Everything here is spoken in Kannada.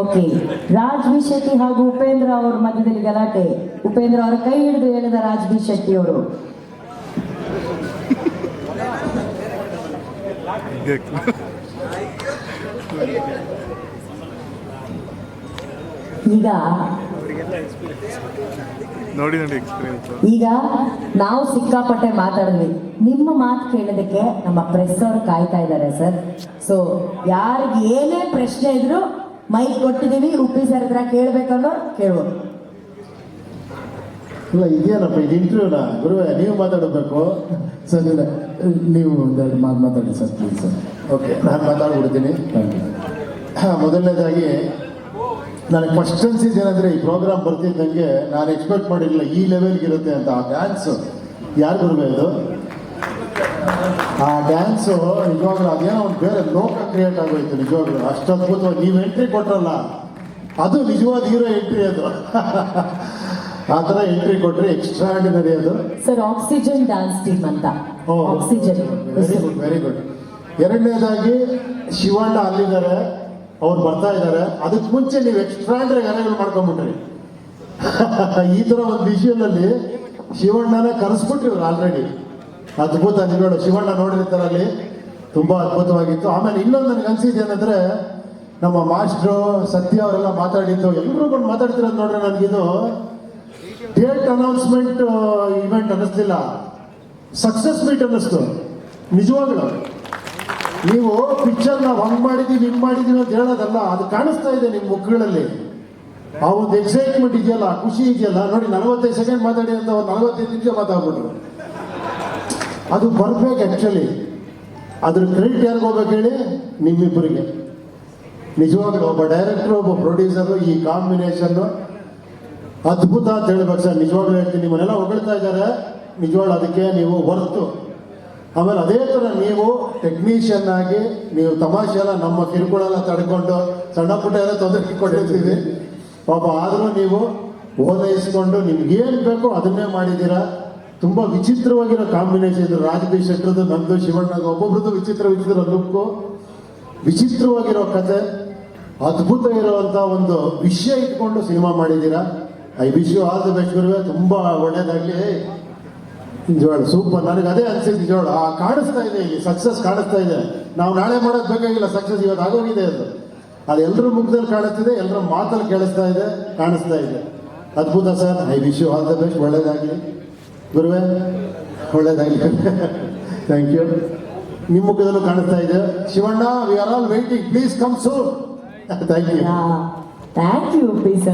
ಓಕೆ. ರಾಜ್ ಶೆಟ್ಟಿ ಹಾಗೂ ಉಪೇಂದ್ರ ಅವರ ಮಧ್ಯದಲ್ಲಿ ಗಲಾಟೆ. ಉಪೇಂದ್ರ ಅವರ ಕೈ ಹಿಡಿದು ಹೇಳಿದ ರಾಜ್ ಶೆಟ್ಟಿ ಅವರು. ಈಗ ನೋಡಿ ನೋಡಿ ಎಕ್ಸ್ಪೀರಿಯನ್ಸ್ ಈಗ ನಾವು ಸಿಕ್ಕಾಪಟ್ಟೆ ಮಾತಾಡಿದ್ವಿ. ನಿಮ್ಮ ಮಾತು ಕೇಳೋದಕ್ಕೆ ನಮ್ಮ ಪ್ರೆಸ್ ಅವರು ಕಾಯ್ತಾ ಇದ್ದಾರೆ ಸರ್ ಸೊ ಯಾರಿಗೆ ಏನೇ ಪ್ರಶ್ನೆ ಇದ್ರು ಮೈಕ್ ಕೊಟ್ಟಿದ್ದೀವಿ ಉಪ್ಪಿ ಸರ್ ಹತ್ರ ಕೇಳ್ಬೇಕನ್ನೋರು ಕೇಳ್ಬೋದು. ಇಲ್ಲ ಇದೇನಪ್ಪ ಇದು ಇಂಟರ್ವ್ಯೂನ ಗುರುವೆ ನೀವು ಮಾತಾಡಬೇಕು. ಸರ್ ಇಲ್ಲ ನೀವು ಒಂದೆರಡು ಮಾತು ಮಾತಾಡಿ ಸರ್ ಪ್ಲೀಸ್ ಸರ್ ಓಕೆ ನಾನು ಮಾತಾಡ್ಬಿಡ್ತೀನಿ. ಮೊದಲನೇದಾಗಿ ನನಗೆ ಫಸ್ಟ್ ಅನ್ಸಿದ್ದು ಏನಂದ್ರೆ ಈ ಪ್ರೋಗ್ರಾಮ್ ಬರ್ತಿದ್ದಂಗೆ ನಾನು ಎಕ್ಸ್ಪೆಕ್ಟ್ ಮಾಡಿರಲಿಲ್ಲ ಈ ಲೆವೆಲ್ಗೆ ಇರುತ್ತೆ ಅಂತ. ಆ ಡ್ಯಾನ್ಸು ಯಾರು ಬರಬೇಕು ಆ ಡ್ಯಾನ್ಸು ನಿಜವಾಗ್ಲೂ ಅದೇನೋ ಒಂದು ಬೇರೆ ಲೋಕ ಕ್ರಿಯೇಟ್ ಆಗೋಯ್ತು ನಿಜವಾಗ್ಲೂ. ಅಷ್ಟು ಅದ್ಭುತವಾಗಿ ನೀವು ಎಂಟ್ರಿ ಕೊಟ್ರಲ್ಲ ಅದು ನಿಜವಾದ ಹೀರೋ ಎಂಟ್ರಿ ಅದು. ಆ ಥರ ಎಂಟ್ರಿ ಕೊಟ್ರೆ ಎಕ್ಸ್ಟ್ರಾಡಿನರಿ ಅದು. ಸರ್ ಆಕ್ಸಿಜನ್ ಡ್ಯಾನ್ಸ್ ಟೀಮ್ ಅಂತ. Oxygen very good very good ಎರಡನೇದಾಗಿ ಶಿವಣ್ಣ ಅಲ್ಲಿದ್ದಾರೆ. ಅವ್ರು ಬರ್ತಾ ಇದ್ದಾರೆ ಅದಕ್ಕೆ ಮುಂಚೆ ನೀವು ಎಕ್ಸ್ಟ್ರಾಂಡ್ರಿ ಗಾನಗಳು ಮಾಡ್ಕೊಂಡ್ಬಿಟ್ರಿ. ಈ ಥರ ಒಂದು ವಿಷಯದಲ್ಲಿ ಶಿವಣ್ಣನ ಕರೆಸ್ಬಿಟ್ರಿ ಇವ್ರು ಆಲ್ರೆಡಿ ಅದ್ಭುತ, ನೀವು ನೋಡು, ಶಿವಣ್ಣ ನೋಡಿರ್ತಾರೆ ಅಲ್ಲಿ ತುಂಬಾ ಅದ್ಭುತವಾಗಿತ್ತು. ಆಮೇಲೆ ಇನ್ನೊಂದು ನನಗೆ ಅನ್ಸಿದ್ದು ಏನಂದ್ರೆ, ನಮ್ಮ ಮಾಸ್ಟ್ರು ಸತ್ಯ ಅವರೆಲ್ಲ ಮಾತಾಡಿದ್ದು ಎಲ್ಲರೂ ಬಂದು ಮಾತಾಡ್ತಿರೋದು ನೋಡ್ರೆ ನನಗಿದು ಡೇಟ್ ಅನೌನ್ಸ್ಮೆಂಟ್ ಇವೆಂಟ್ ಅನ್ನಿಸ್ಲಿಲ್ಲ. ಸಕ್ಸಸ್ ಮೀಟ್ ಅನ್ನಿಸ್ತು. ನಿಜವಾಗ್ಲು. ನೀವು ಪಿಕ್ಚರ್ ನಾವು ಹಂಗ್ ಮಾಡಿದೀವಿ ಹಿಂಗ್ ಮಾಡಿದೀವಿ ಅಂತ ಹೇಳೋದಲ್ಲ ಅದು ಕಾಣಿಸ್ತಾ ಇದೆ ನಿಮ್ಮ ಮುಖಗಳಲ್ಲಿ. ಆ ಒಂದು ಎಕ್ಸೈಟ್ಮೆಂಟ್ ಇದೆಯಲ್ಲ, ಖುಷಿ ಇದೆಯಲ್ಲ. ನೋಡಿ, ನಲವತ್ತೈದು ಸೆಕೆಂಡ್ ಮಾತಾಡಿ ಅಂತ ಒಂದು ನಲವತ್ತೈದು ನಿಮಿಷ ಮಾತಾಡ್ಬಿಟ್ರು. ಅದು ಬರ್ಬೇಕು ಆ್ಯಕ್ಚುಲಿ ಅದ್ರ ಕ್ರೆಡಿಟ್ ಯಾರಿಗೆ ಹೋಗ್ಬೇಕು ಹೇಳಿ? ನಿಮ್ಮಿಬ್ಬರಿಗೆ. ನಿಜವಾಗ್ಲೂ ಒಬ್ಬ ಡೈರೆಕ್ಟರ್ ಒಬ್ಬ ಪ್ರೊಡ್ಯೂಸರು ಈ ಕಾಂಬಿನೇಷನ್ನು ಅದ್ಭುತ ಅಂತ ಹೇಳ್ಬೇಕು ಸರ್. ನಿಜವಾಗ್ಲೂ ಹೇಳ್ತೀನಿ. ನಿಮ್ಮನ್ನೆಲ್ಲ ಹೊಗಳ್ತಾ ಇದ್ದಾರೆ. ನಿಜವಾಗ್ಲೂ ಅದಕ್ಕೆ ನೀವು ಹೊರತು ಆಮೇಲೆ ಅದೇ ಥರ ನೀವು ಟೆಕ್ನಿಷಿಯನ್ ಆಗಿ ನೀವು ತಮಾಷೆ ಎಲ್ಲ ನಮ್ಮ ಕಿರುಕುಳೆಲ್ಲ ತಡ್ಕೊಂಡು ಸಣ್ಣ ಪುಟ್ಟ ಎಲ್ಲ ತೊಂದರೆ ಕೊಟ್ಟಿರ್ತೀವಿ ಪಾಪ ಆದರೂ ನೀವು ಓದೈಸ್ಕೊಂಡು ನಿಮ್ಗೇನು ಬೇಕೋ ಅದನ್ನೇ ಮಾಡಿದ್ದೀರಾ. ತುಂಬ ವಿಚಿತ್ರವಾಗಿರೋ ಕಾಂಬಿನೇಷನ್ ಇದು. ರಾಜಕೀಯ ಶೆಟ್ಟರದು ನಂದು, ಶಿವಣ್ಣದು, ಒಬ್ಬೊಬ್ರದ್ದು ವಿಚಿತ್ರ ವಿಚಿತ್ರ ಲುಕ್ಕು. ವಿಚಿತ್ರವಾಗಿರೋ ಕತೆ, ಅದ್ಭುತ ಇರುವಂತ ಒಂದು ವಿಷಯ ಇಟ್ಕೊಂಡು ಸಿನಿಮಾ ಮಾಡಿದ್ದೀರಾ. I wish you all the best ಗುರುವೆ. ತುಂಬಾ ಒಳ್ಳೇದಾಗ್ಲಿ. ನಿಜವಾಳ ಸೂಪರ್ ನನಗೆ ಅದೇ ಅನ್ಸಿದ್ದು ನಿಜವಾಳ ಆ, ಕಾಣಿಸ್ತಾ ಇದೆ ಇಲ್ಲಿ. ಸಕ್ಸಸ್ ಕಾಣಿಸ್ತಾ ಇದೆ. ನಾವು ನಾಳೆ ಮಾಡೋದು ಬೇಕಾಗಿಲ್ಲ. ಸಕ್ಸಸ್ ಇವತ್ತು ಆಗೋಗಿದೆ ಅದು. ಅದು ಎಲ್ಲರ ಮುಖದಲ್ಲಿ ಕಾಣಿಸ್ತಿದೆ ಎಲ್ಲರ ಮಾತಲ್ಲಿ ಕೇಳಿಸ್ತಾ ಇದೆ, ಕಾಣಿಸ್ತಾ ಇದೆ. ಅದ್ಭುತ sir. I wish you all the best ಒಳ್ಳೇದಾಗಲಿ. ಗುರುವೆ, ಒಳ್ಳೇದಾಗಲಿ. ಥ್ಯಾಂಕ್ ಯು ನಿಮ್ಮ ಮುಖದಲ್ಲೂ ಕಾಣಿಸ್ತಾ ಇದೆ. Shivanna we are all waiting please come soon thank you thank you please